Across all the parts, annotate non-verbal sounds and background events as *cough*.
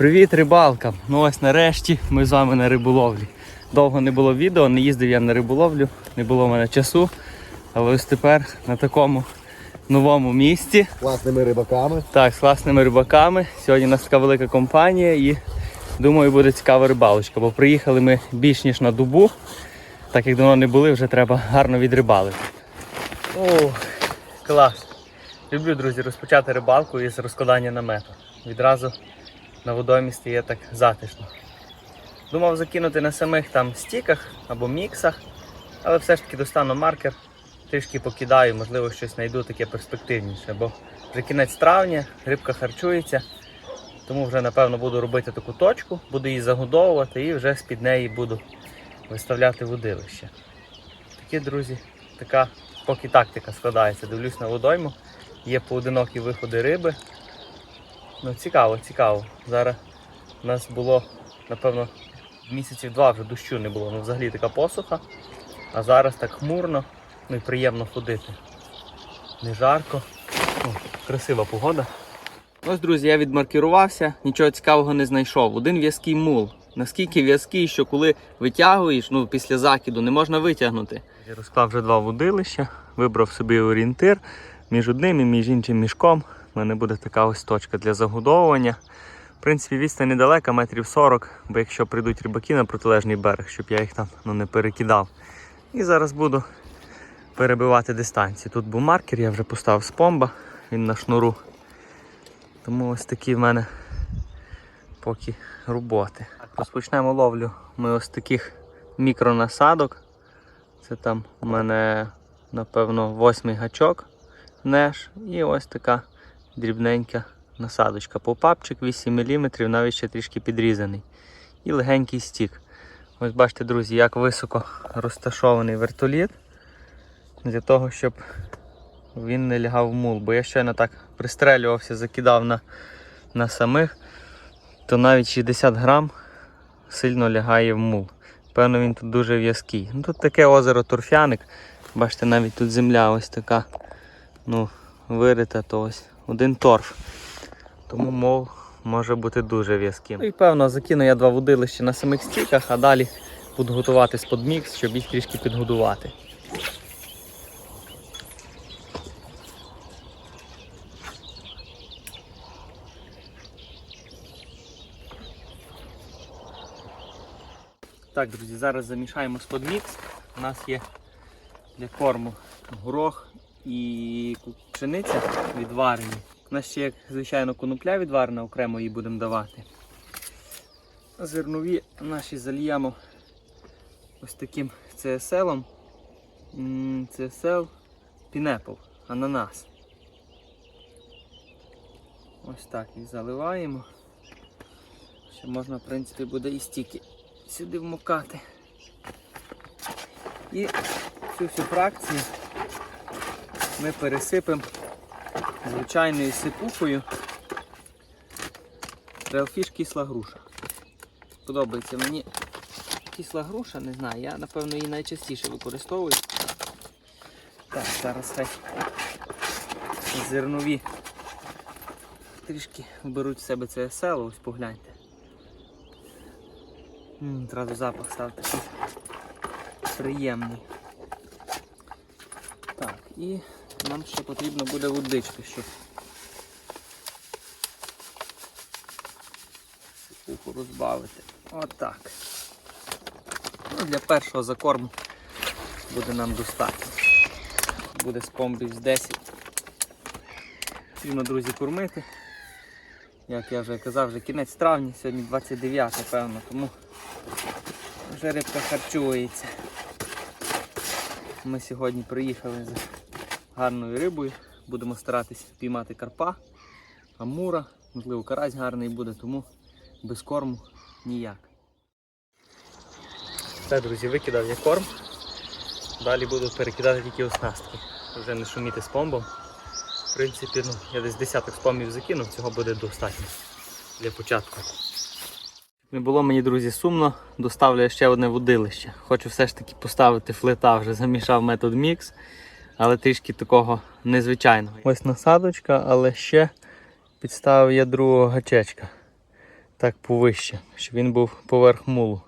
Привіт, рибалкам! Ну ось нарешті ми з вами на риболовлі. Довго не було відео, не їздив я на риболовлю, не було в мене часу. Але ось тепер на такому новому місці. З Класними рибаками. Так, з класними рибаками. Сьогодні у нас така велика компанія і думаю, буде цікава рибалочка, бо приїхали ми більш ніж на дубу. Так як давно не були, вже треба гарно відрибалити. О, клас! Люблю, друзі, розпочати рибалку із розкладання намету. Відразу на водоймі стає так затишно. Думав закинути на самих там стіках або міксах, але все ж таки достану маркер, трішки покидаю, можливо, щось знайду таке перспективніше, бо вже кінець травня, рибка харчується, тому вже напевно буду робити таку точку, буду її загодовувати і вже з-під неї буду виставляти водилище. Такі, друзі, така поки тактика складається. Дивлюсь на водойму, є поодинокі виходи риби. Ну, цікаво, цікаво. Зараз у нас було, напевно, місяців два вже дощу не було. Ну, взагалі така посуха. А зараз так хмурно, ну і приємно ходити. Не жарко. Ну, красива погода. Ось, друзі, я відмаркірувався, нічого цікавого не знайшов. Один в'язкий мул. Наскільки в'язкий, що коли витягуєш, ну після закиду не можна витягнути. Я розклав вже два водилища, вибрав собі орієнтир між одним і між іншим мішком. У мене буде така ось точка для загодовування. В принципі, відстань недалека, метрів 40, бо якщо прийдуть рибаки на протилежний берег, щоб я їх там ну, не перекидав. І зараз буду перебивати дистанцію. Тут був маркер, я вже поставив з помба, він на шнуру. Тому ось такі в мене поки роботи. Розпочнемо ловлю ми ось таких мікронасадок. Це там у мене, напевно, восьмий гачок неш і ось така дрібненька насадочка. Попапчик 8 мм, навіть ще трішки підрізаний. І легенький стік. Ось бачите, друзі, як високо розташований вертоліт. Для того, щоб він не лягав в мул. Бо я щойно так пристрелювався, закидав на, на самих, то навіть 60 грам сильно лягає в мул. Певно, він тут дуже в'язкий. Ну, Тут таке озеро Торфяник. Бачите, навіть тут земля ось така ну, вирита, то ось один торф. Тому мов може бути дуже в'язким. Ну і певно закину я два водилища на самих стіках, а далі буду готувати сподмікс, щоб їх трішки підгодувати. Так, друзі, зараз замішаємо сподмікс. У нас є для корму горох і пшениця відварені. У нас ще, як звичайно, конопля відварена, окремо її будемо давати. Зернові наші зальємо ось таким CSL. М, CSL Pineapple, ананас. Ось так їх заливаємо. Ще можна, в принципі, буде і стільки сюди вмокати. І цю всю фракцію ми пересипемо звичайною сипухою. Реалфіш кисла груша. Подобається мені кисла груша, не знаю, я напевно її найчастіше використовую. Так, зараз хай зернові трішки вберуть в себе це село, ось погляньте. Одразу запах став такий приємний. Так, і нам ще потрібно буде водички, щоб сипуху розбавити. Отак. Ну, для першого закорму буде нам достатньо. Буде з комбів з 10. Потрібно, друзі, кормити. Як я вже казав, вже кінець травня, сьогодні 29, певно, тому вже рибка харчується. Ми сьогодні приїхали з гарною рибою. Будемо старатися піймати карпа, амура, можливо, карась гарний буде, тому без корму ніяк. Все, друзі, викидав я корм. Далі буду перекидати тільки оснастки. Вже не шуміти з помбом. В принципі, ну, я десь десяток спомів закинув, цього буде достатньо для початку. Не було мені, друзі, сумно, доставлю ще одне водилище. Хочу все ж таки поставити флета, вже замішав метод мікс, але трішки такого незвичайного. Ось насадочка, але ще підставив я другого гачечка. так повище, щоб він був поверх мулу.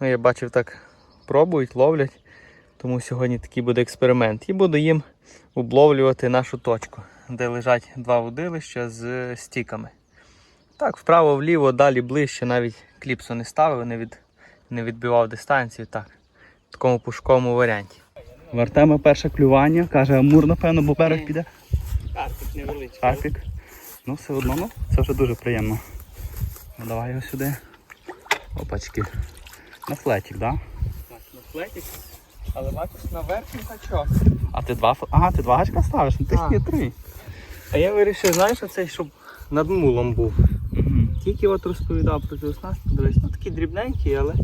Ну, я бачив, так пробують, ловлять. Тому сьогодні такий буде експеримент. І буду їм обловлювати нашу точку, де лежать два водилища з стіками. Так, вправо-вліво, далі ближче, навіть кліпсу не ставив, не, від, не відбивав дистанцію. Так, в такому пушковому варіанті. В Артема перше клювання, каже, Амур, напевно, бо берег піде. Карпик невеличкий. Карпік. Ну, все одно, ну, це вже дуже приємно. Ну, давай його сюди. Опачки. На флетік, так? Да? Так, на флетик. Але бачиш, на верхній гачок. А ти два Ага, ти два гачка ставиш, ну ти Так. хитрий. А я вирішив, знаєш, оцей, щоб над мулом був. Угу. Тільки от розповідав про цю оснастку, дивись, ну такий дрібненький, але.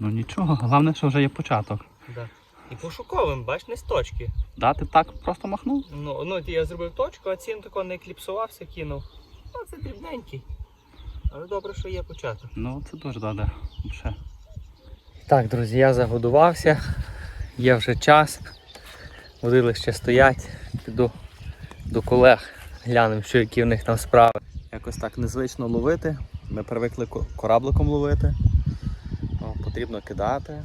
Ну нічого, головне, що вже є початок. Да. І пошуковим, бач, не з точки. Да, ти так просто махнув? Ну, ну я зробив точку, а цін тако не кліпсувався, кинув. Ну, це дрібненький. Але добре, що є початок. Ну, це дуже добре. Ще. Так, друзі, я загодувався. Є вже час. Водилища стоять. Піду до колег. Глянемо, що які в них там справи. Якось так незвично ловити. Ми привикли корабликом ловити. Потрібно кидати.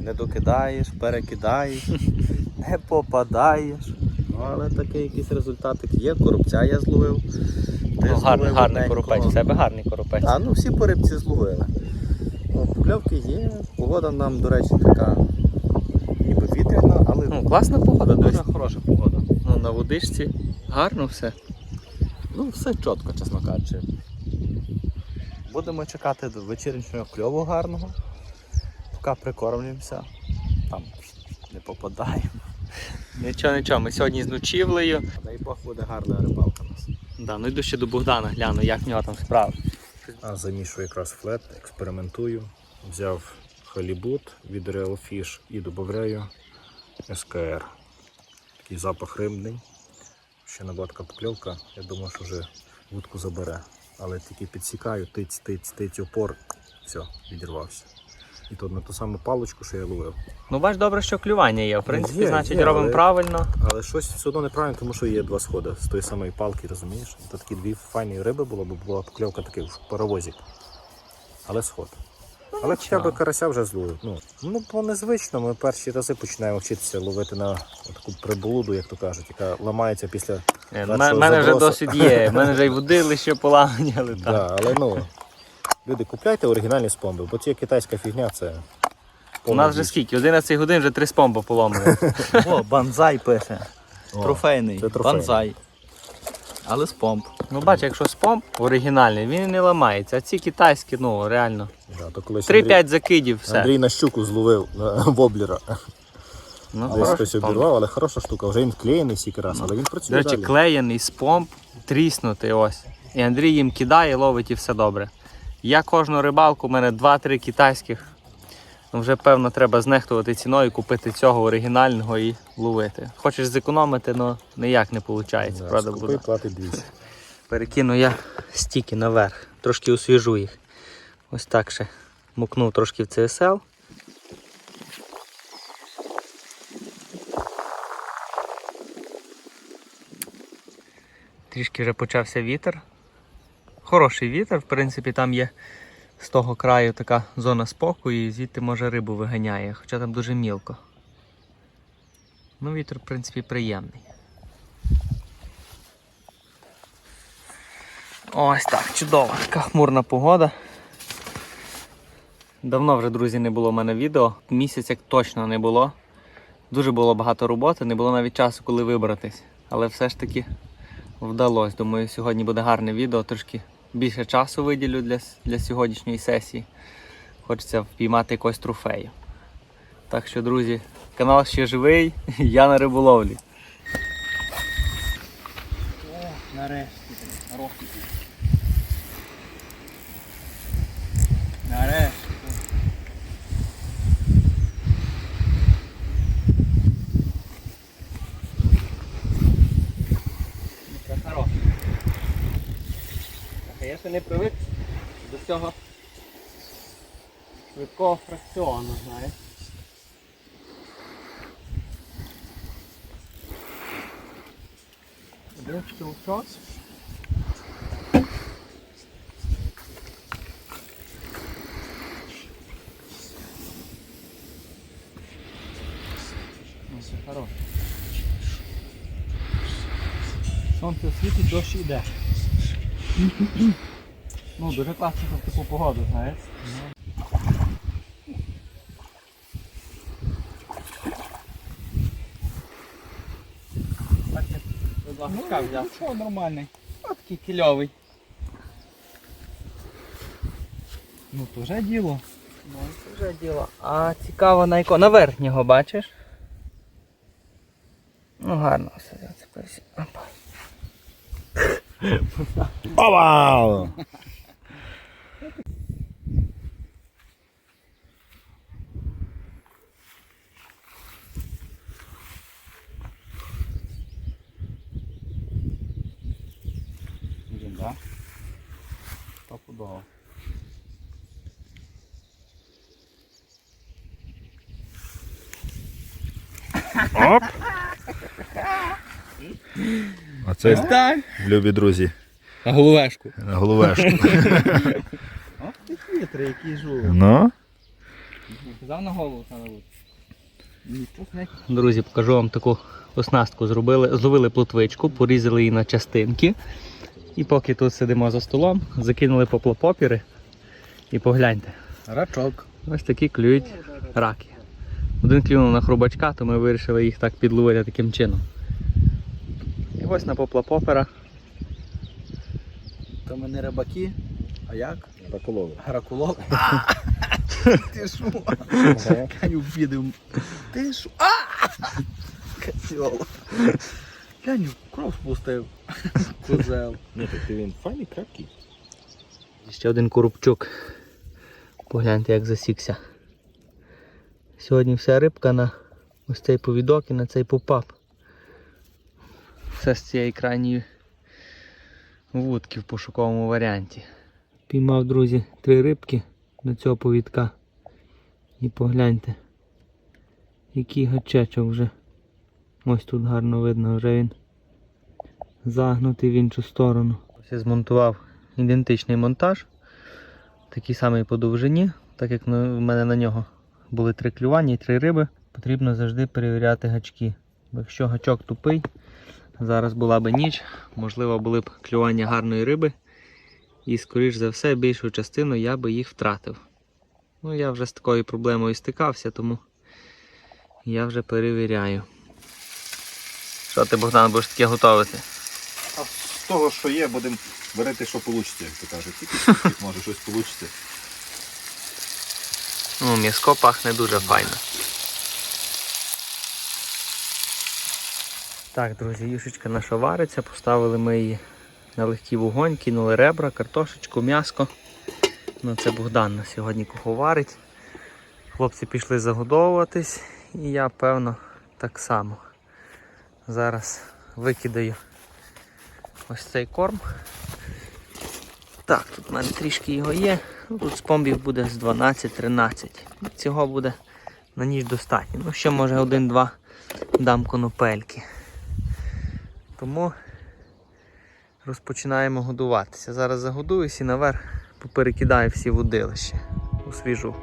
Не докидаєш, перекидаєш, *laughs* не попадаєш. Ну, але такий якийсь результатик є. Коробця я зловив. Ти Ну, гарний, гарний коропець. В тебе гарний коропець. А, ну всі по рибці зловили. Покльовки є. Погода нам, до речі, така ніби вітряна, але Ну, класна погода, дуже дуже. хороша погода. Ну, на водичці гарно все. Ну, все чітко, чесно кажучи. Будемо чекати до вечірнього кльову гарного. Поки прикормлюємося. Там не попадаємо. *laughs* Нічого, нічого, ми сьогодні з ночівлею. Дай Бог буде гарна рибалка у нас. Да, ну йду ще до Богдана, гляну, як в нього там справи. А замішую якраз флет, експериментую. Взяв халібут від Real Fish і додаю СКР. Такий запах рибний. Ще не покльовка. Я думаю, що вже вудку забере. Але тільки підсікаю, тиць, тиць, тиць, опор, все, відірвався. І тут на ту саму паличку, що я ловив. Ну бач, добре, що клювання є. В принципі, Є, значить, є, робимо але- правильно. Але щось все одно неправильно, тому що є два сходи з тої самої палки, розумієш? То такі дві файні риби було, бо була покльовка такий в паровозик. Але сход. Але хоча б карася вже зловив. Ну, ну бо незвично, ми перші рази починаємо вчитися ловити на таку приблуду, як то кажуть, яка ламається після. У першого мене вже досить є. У мене вже й *laughs* водилище поламані, але так. Да, але ну, люди, купляйте оригінальні спомби, бо ці китайська фігня це. У нас вже скільки? 11 годин вже три спомби поломали. *laughs* О, банзай пише. О, Трофейний. це трофейний. Банзай. Але з помп. Ну бач, якщо спомб оригінальний, він не ламається. А ці китайські, ну реально. Да, то колись 3-5 закидів, все. Андрій на щуку зловив на *laughs* воблера. Ну, Десь хороший хтось обірвав, але хороша штука. Вже він вклеєний стільки раз, але він До працює речі, далі. клеєний спомб, тріснутий ось. І Андрій їм кидає, ловить і все добре. Я кожну рибалку, у мене 2-3 китайських. Ну, вже певно треба знехтувати ціною, купити цього оригінального і ловити. Хочеш зекономити, але ніяк не виходить. Да, правда скупи, 200. Перекину я стіки наверх, трошки освіжу їх. Ось так ще мукнув трошки в CSL. Трішки вже почався вітер. Хороший вітер, в принципі, там є з того краю така зона спокою і звідти може рибу виганяє, хоча там дуже мілко. Ну, вітер, в принципі, приємний. Ось так, чудова, така хмурна погода. Давно вже, друзі, не було в мене відео. Місяць як точно не було. Дуже було багато роботи, не було навіть часу, коли вибратись. Але все ж таки вдалося. Думаю, сьогодні буде гарне відео, трошки більше часу виділю для, для сьогоднішньої сесії. Хочеться впіймати якогось трофею. Так що, друзі, канал ще живий, *laughs* я на риболовлі. Нарешті. Нарешті. Це я ще не привик до цього швидкого фракціону, знаєш. Ну, Один штучок. Сонце світить, дощ іде. Ну, дуже класно в таку погоду, знаєш. Ну, що, нормальний. Ось такий кільовий. Ну, то вже діло. Ну, це вже діло. А цікаво на яко. На верхнього бачиш? Ну гарно все зацепився. Опа. Опа! Він, да? Стопудово. Оп! А це, Так. любі друзі, На головешку. на головешку. *laughs* Ох ти хитрий, який жук. Ну? Казав на голову саме Друзі, покажу вам таку оснастку. Зробили, зловили плотвичку, порізали її на частинки. І поки тут сидимо за столом, закинули поплопопіри. І погляньте, Рачок. ось такі клюють раки. Один клюнув на хрубачка, то ми вирішили їх так підловити таким чином. Ось на поплопопера. То ми не рибаки, а як? Раколови. Гракулов. *laughs* Ти що? Каню підив. Ти що? Козьол. Каню кров спустив. Козел. Ні, так він файний, крепкий. Ще один коробчук. Погляньте, як засікся. Сьогодні вся рибка на ось цей повідок і на цей попап. Все з цієї крайньої вудки в пошуковому варіанті. Піймав, друзі, три рибки до цього повідка. І погляньте, який гачечок вже. Ось тут гарно видно, вже він загнутий в іншу сторону. Ось я змонтував ідентичний монтаж, такий самий по довжині, так як в мене на нього були три клювання і три риби, потрібно завжди перевіряти гачки. Бо якщо гачок тупий, зараз була би ніч, можливо були б клювання гарної риби, і, скоріш за все, більшу частину я би їх втратив. Ну, я вже з такою проблемою стикався, тому я вже перевіряю. Що ти, Богдан, будеш таке готувати? А з того, що є, будемо берете, що вийде, як то кажуть. Тільки може щось вийде. Ну, м'яско пахне дуже файно. Так, друзі, юшечка наша вариться, поставили ми її на легкий вогонь, кинули ребра, картошечку, м'яско. Ну, це Богдан на сьогодні куховарить. Хлопці пішли загодовуватись, і я, певно, так само. Зараз викидаю ось цей корм. Так, тут в мене трішки його є. Ну, Тут спомбів буде з 12-13. Цього буде на ніч достатньо. Ну, ще може один-два дам конопельки. Тому розпочинаємо годуватися. Зараз загодуюсь і наверх поперекидаю всі водилища. Освіжу.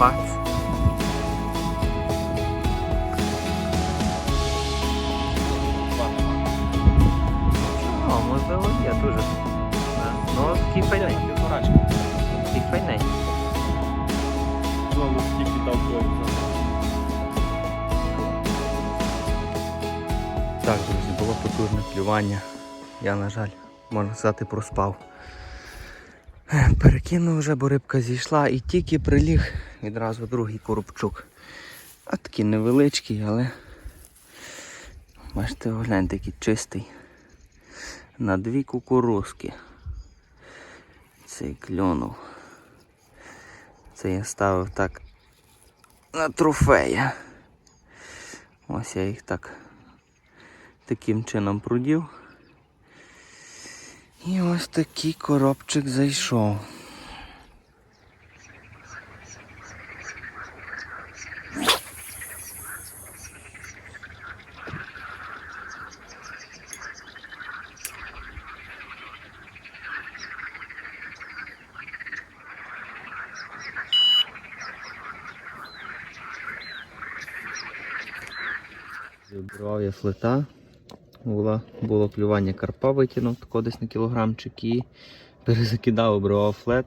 Бац. О, можливо, є дуже. Ну, такий файненький. Такий файненький. знову стільки дав той. Так, друзі, було потужне клювання. Я, на жаль, можна сказати, проспав. Перекинув вже, бо рибка зійшла і тільки приліг відразу другий коробчук. А такий невеличкий, але бачите, гляньте, який чистий. На дві кукурузки. Цей клюнув. Це я ставив так на трофея. Ось я їх так таким чином прудів. І ось такий коробчик зайшов. Вибрав я флета. Було, було клювання карпа витягнув, тако десь на кілограмчик і перезакидав, обривав флет,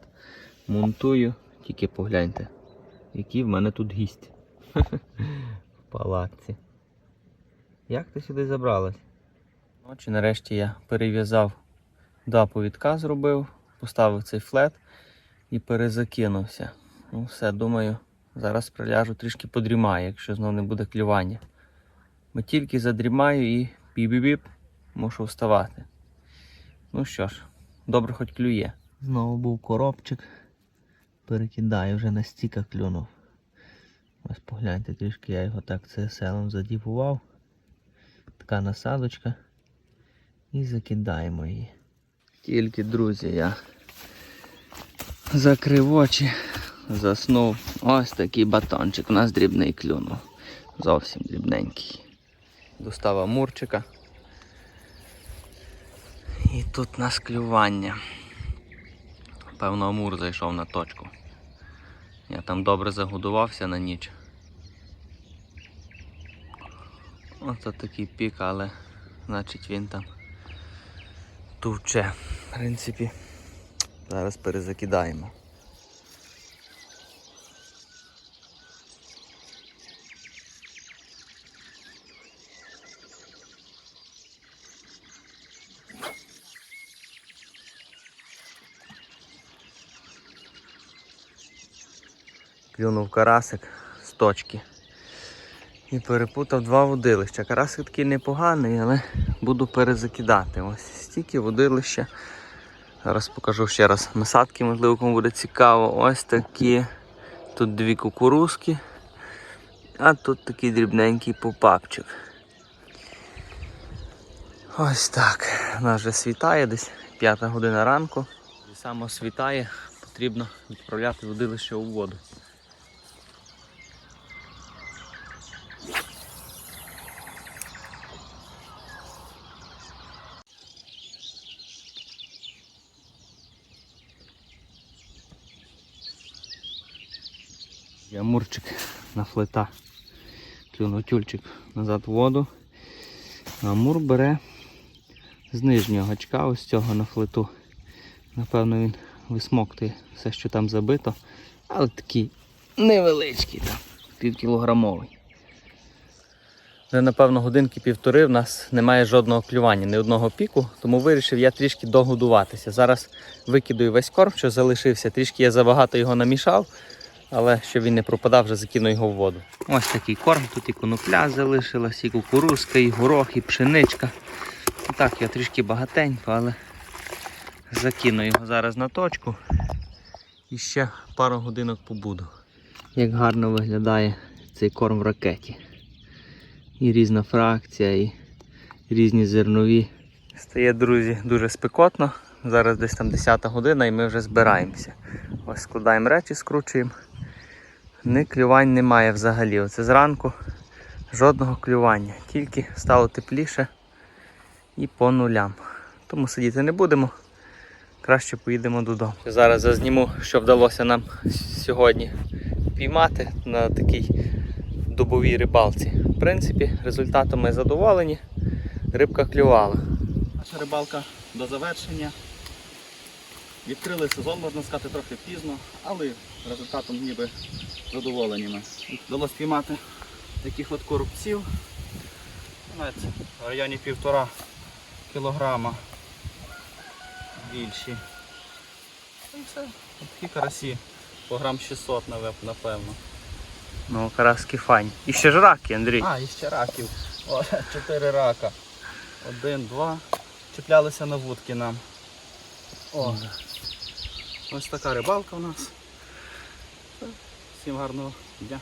монтую, тільки погляньте, який в мене тут гість. В палатці. Як ти сюди забралась? Ночі нарешті я перев'язав два повідка зробив, поставив цей флет і перезакинувся. Ну все, думаю, зараз приляжу трішки подрімаю, якщо знов не буде клювання. Бо тільки задрімаю і біп-біп-біп, мушу вставати. Ну що ж, добре хоч клює. Знову був коробчик. Перекидаю, вже на стіка клюнув. Ось погляньте, трішки я його так CSL задівував. Така насадочка. І закидаємо її. Тільки, друзі, я закрив очі, заснув. Ось такий батончик. У нас дрібний клюнув. Зовсім дрібненький. Достава мурчика. І тут нас клювання. Певно, амур зайшов на точку. Я там добре загодувався на ніч. Ось такий пік, але значить він там товче. В принципі, зараз перезакидаємо. Клюнув карасик з точки. І перепутав два водилища. Карасик такий непоганий, але буду перезакидати. Ось стільки водилища. Зараз покажу ще раз насадки, можливо, кому буде цікаво. Ось такі. Тут дві кукурузки, а тут такий дрібненький попапчик. Ось так. Нас вже світає, десь п'ята година ранку. Саме світає, потрібно відправляти водилище у воду. На флета. Клюнув тюльчик назад в воду. Амур бере з нижнього гачка, ось цього на флету. Напевно, він висмоктує все, що там забито. Але такий невеличкий, там, півкілограмовий. Вже, напевно, годинки півтори в нас немає жодного клювання, ні одного піку, тому вирішив я трішки догодуватися. Зараз викидаю весь корм, що залишився. Трішки я забагато його намішав, але щоб він не пропадав, вже закину його в воду. Ось такий корм, тут і конопля залишилась, і кукурузка, і горох, і пшеничка. Так, я трішки багатенько, але закину його зараз на точку і ще пару годинок побуду. Як гарно виглядає цей корм в ракеті. І різна фракція, і різні зернові. Стає, друзі, дуже спекотно. Зараз десь там 10 година і ми вже збираємося. Ось складаємо речі, скручуємо. Ні клювань немає взагалі. Оце зранку жодного клювання. Тільки стало тепліше і по нулям. Тому сидіти не будемо. Краще поїдемо додому. Зараз зазніму, що вдалося нам сьогодні піймати на такій добовій рибалці. В принципі, результатом ми задоволені. Рибка клювала. Наша рибалка до завершення. Відкрили сезон, можна сказати, трохи пізно, але результатом ніби задоволені ми. Вдалося спіймати таких от коробців. Знаєте, в районі півтора кілограма більші. І все. От Такі карасі. По грам 600, наве- напевно. Ну, караски файні. І ще ж раки, Андрій. А, і ще раків. О, *laughs* чотири рака. Один, два. Чіплялися на вудки нам. О. Ось така рибалка у нас. Всім гарного дня.